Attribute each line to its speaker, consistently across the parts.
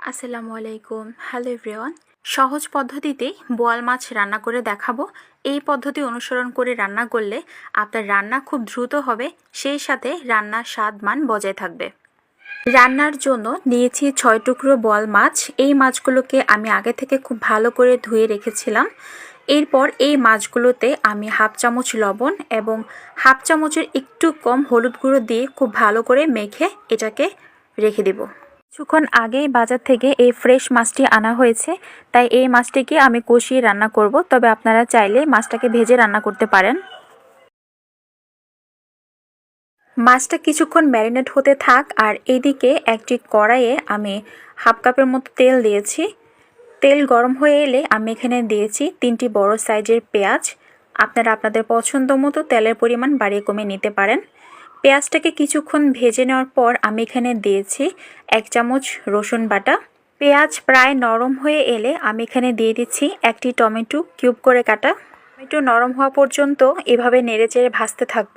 Speaker 1: আসসালামু আলাইকুম। Hello everyone সহজ পদ্ধতিতে বোয়াল মাছ রান্না করে দেখাবো। এই পদ্ধতি অনুসরণ করে রান্না করলে আপনার রান্না খুব দ্রুত হবে, সেই সাথে রান্নার স্বাদ মান বজায় থাকবে। রান্নার জন্য নিয়েছি ছয় টুকরো বোয়াল মাছ। এই মাছগুলোকে আমি আগে থেকে খুব ভালো করে ধুয়ে রেখেছিলাম। এরপর এই মাছগুলোতে আমি হাফ চামচ লবণ এবং হাফ চামচের একটু কম হলুদ গুঁড়ো দিয়ে খুব ভালো করে মেখে এটাকে রেখে দেবো। কিছুক্ষণ আগেই বাজার থেকে এই ফ্রেশ মাছটি আনা হয়েছে। তাই এই মাছটিকে আমি কষিয়ে রান্না করব। তবে আপনারা চাইলে মাছটাকে ভেজে রান্না করতে পারেন। মাছটা কিছুক্ষণ ম্যারিনেট হতে থাক আর এদিকে একটি কড়াইয়ে আমি হাফ কাপের মতো তেল দিয়েছি। তেল গরম হয়ে এলে আমি এখানে দিয়েছি তিনটি বড় সাইজের পেঁয়াজ। আপনারা আপনাদের পছন্দ মতো তেলের পরিমাণ বাড়িয়ে কমে নিতে পারেন। পেঁয়াজটাকে কিছুক্ষণ ভেজে নেওয়ার পর আমি এখানে দিয়েছি এক চামচ রসুন বাটা। পেঁয়াজ প্রায় নরম হয়ে এলে আমি এখানে দিয়ে দিচ্ছি একটি টমেটো কিউব করে কাটা। টমেটো নরম হওয়া পর্যন্ত এভাবে নেড়ে চেড়ে ভাজতে থাকব।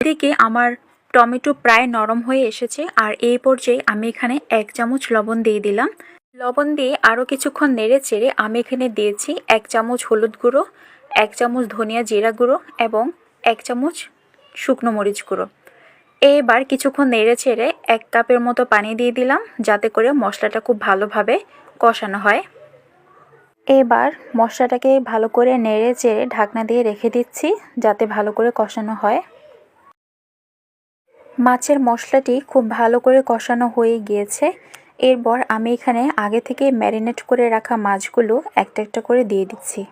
Speaker 1: এদিকে আমার টমেটো প্রায় নরম হয়ে এসেছে, আর এই পর্যায়ে আমি এখানে এক চামচ লবণ দিয়ে দিলাম। লবণ দিয়ে আরও কিছুক্ষণ নেড়ে চেড়ে আমি এখানে দিয়েছি এক চামচ হলুদ গুঁড়ো, এক চামচ ধনিয়া জিরা গুঁড়ো এবং এক চামচ শুকনো মরিচ গুঁড়ো। এবার কিছুক্ষণ নেড়ে চেড়ে এক কাপের মতো পানি দিয়ে দিলাম, যাতে করে মশলাটা খুব ভালোভাবে কষানো হয়। এবার মশলাটাকে ভালো করে নেড়ে চেড়ে ঢাকনা দিয়ে রেখে দিচ্ছি, যাতে ভালো করে কষানো হয়। মাছের মশলাটি খুব ভালো করে কষানো হয়ে গিয়েছে। এরপর আমি এখানে আগে থেকে ম্যারিনেট করে রাখা মাছগুলো একটা একটা করে দিয়ে দিচ্ছি।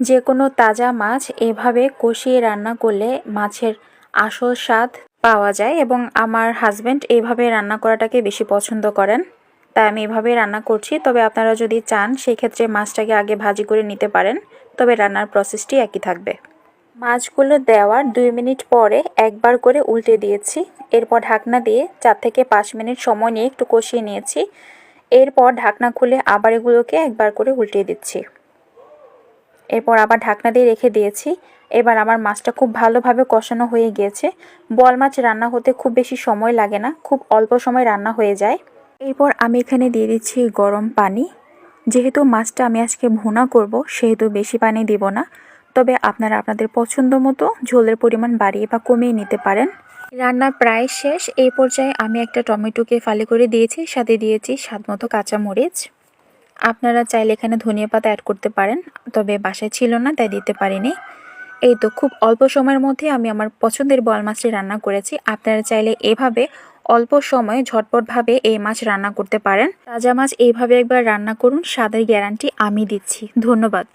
Speaker 1: যে কোনো তাজা মাছ এভাবে কষিয়ে রান্না করলে মাছের আসল স্বাদ পাওয়া যায় এবং আমার হাজব্যান্ড এইভাবে রান্না করাটাকে বেশি পছন্দ করেন। তাই আমি এভাবে রান্না করছি। তবে আপনারা যদি চান, সেক্ষেত্রে মাছটাকে আগে ভাজি করে নিতে পারেন। তবে রান্নার প্রসেসটি একই থাকবে। মাছগুলো দেওয়ার দুই মিনিট পরে একবার করে উল্টে দিয়েছি। এরপর ঢাকনা দিয়ে চার থেকে পাঁচ মিনিট সময় নিয়ে একটু কষিয়ে নিয়েছি। এরপর ঢাকনা খুলে আবার এগুলোকে একবার করে উল্টে দিচ্ছি। এরপর আবার ঢাকনা দিয়ে রেখে দিয়েছি। এবার আমার মাছটা খুব ভালোভাবে কষানো হয়ে গিয়েছে। বল মাছ রান্না হতে খুব বেশি সময় লাগে না, খুব অল্প সময় রান্না হয়ে যায়। এরপর আমি এখানে দিয়ে দিচ্ছি গরম পানি। যেহেতু মাছটা আমি আজকে ভুনা করব, সেহেতু বেশি পানি দিব না। তবে আপনারা আপনাদের পছন্দ মতো ঝোলের পরিমাণ বাড়িয়ে বা কমিয়ে নিতে পারেন। রান্না প্রায় শেষ। এই পর্যায়ে আমি একটা টমেটোকে ফালি করে দিয়েছি, সাথে দিয়েছি স্বাদ মতো কাঁচামরিচ। আপনারা চাইলে এখানে ধনিয়া পাতা অ্যাড করতে পারেন, তবে বাসায় ছিল না, তাই দিতে পারিনি। এই তো খুব অল্প সময়ের মধ্যে আমি আমার পছন্দের বল মাছটি রান্না করেছি। আপনারা চাইলে এভাবে অল্প সময়ে ঝটপটভাবে এই মাছ রান্না করতে পারেন। তাজা মাছ এইভাবে একবার রান্না করুন, স্বাদের গ্যারান্টি আমি দিচ্ছি। ধন্যবাদ।